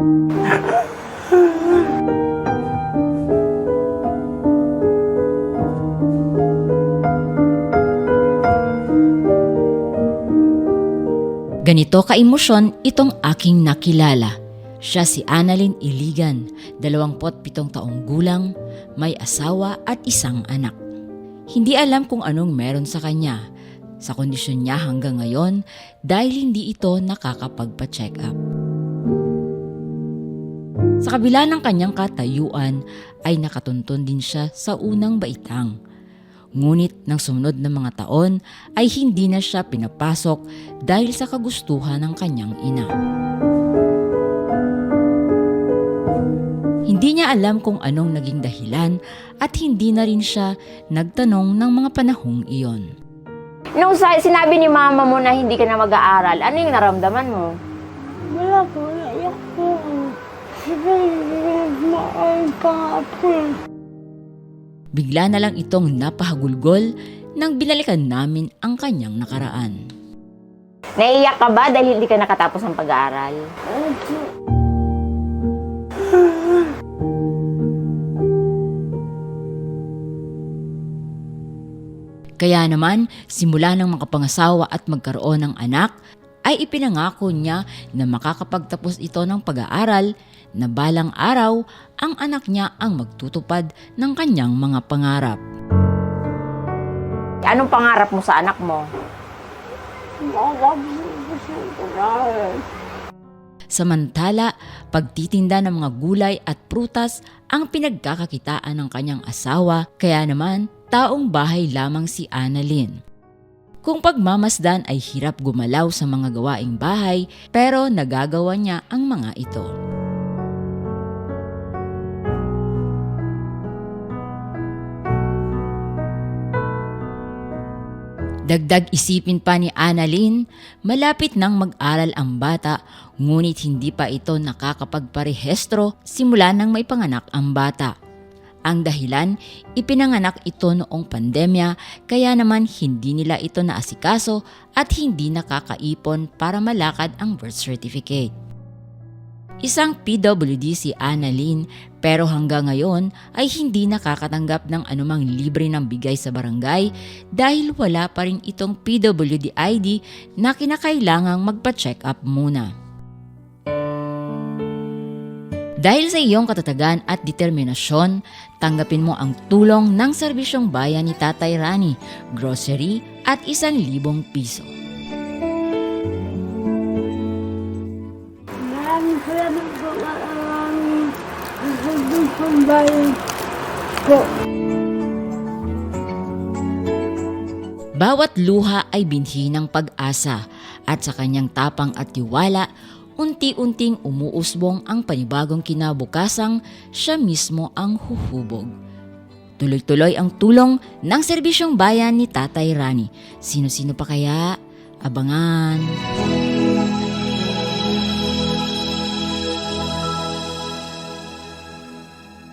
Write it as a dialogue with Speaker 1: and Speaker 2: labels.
Speaker 1: Ganito kaemosyon itong aking nakilala. Siya si Annalyn Iligan, 27 taong gulang, may asawa at isang anak. Hindi alam kung anong meron sa kanya sa kondisyon niya hanggang ngayon dahil hindi ito nakakapagpa-check up. Sa kabila ng kanyang katayuan ay nakatuntun din siya sa unang baitang. Ngunit ng sumunod na mga taon ay hindi na siya pinapasok dahil sa kagustuhan ng kanyang ina. Hindi niya alam kung anong naging dahilan at hindi na rin siya nagtanong ng mga panahong iyon.
Speaker 2: Nung sa, sinabi ni mama mo na hindi ka na mag-aaral, ano yung naramdaman mo?
Speaker 3: Wala po, naiyak po ako. Sige, maaay pa po.
Speaker 1: Bigla na lang itong napahagulgol nang binalikan namin ang kanyang nakaraan.
Speaker 2: Naiiyak ka ba dahil hindi ka nakatapos ng pag-aaral?
Speaker 1: Kaya naman, simula ng makapangasawa at magkaroon ng anak, ay ipinangako niya na makakapagtapos ito ng pag-aaral na balang araw ang anak niya ang magtutupad ng kanyang mga pangarap.
Speaker 2: Anong pangarap mo sa anak mo?
Speaker 1: Samantala, pagtitinda ng mga gulay at prutas ang pinagkakakitaan ng kanyang asawa, kaya naman taong bahay lamang si Annalyn. Kung pagmamasdan ay hirap gumalaw sa mga gawaing bahay, pero nagagawa niya ang mga ito. Dagdag isipin pa ni Annalyn, malapit nang mag-aral ang bata ngunit hindi pa ito nakakapagparehestro simula nang may panganak ang bata. Ang dahilan, ipinanganak ito noong pandemya kaya naman hindi nila ito naasikaso at hindi nakakaipon para malakad ang birth certificate. Isang PWD si Annalyn pero hanggang ngayon ay hindi nakakatanggap ng anumang libre ng bigay sa barangay dahil wala pa rin itong PWD ID na kinakailangang magpa-check up muna. Dahil sa iyong katatagan at determinasyon, tanggapin mo ang tulong ng serbisyong bayan ni Tatay Rani, grocery at isang libong piso.
Speaker 3: Maraming salamat po sasabihin pang bayan.
Speaker 1: Bawat luha ay binhi ng pag-asa at sa kanyang tapang at tiwala, unti-unting umuusbong ang panibagong kinabukasang siya mismo ang huhubog. Tuloy-tuloy ang tulong ng serbisyong bayan ni Tatay Rani. Sino-sino pa kaya? Abangan!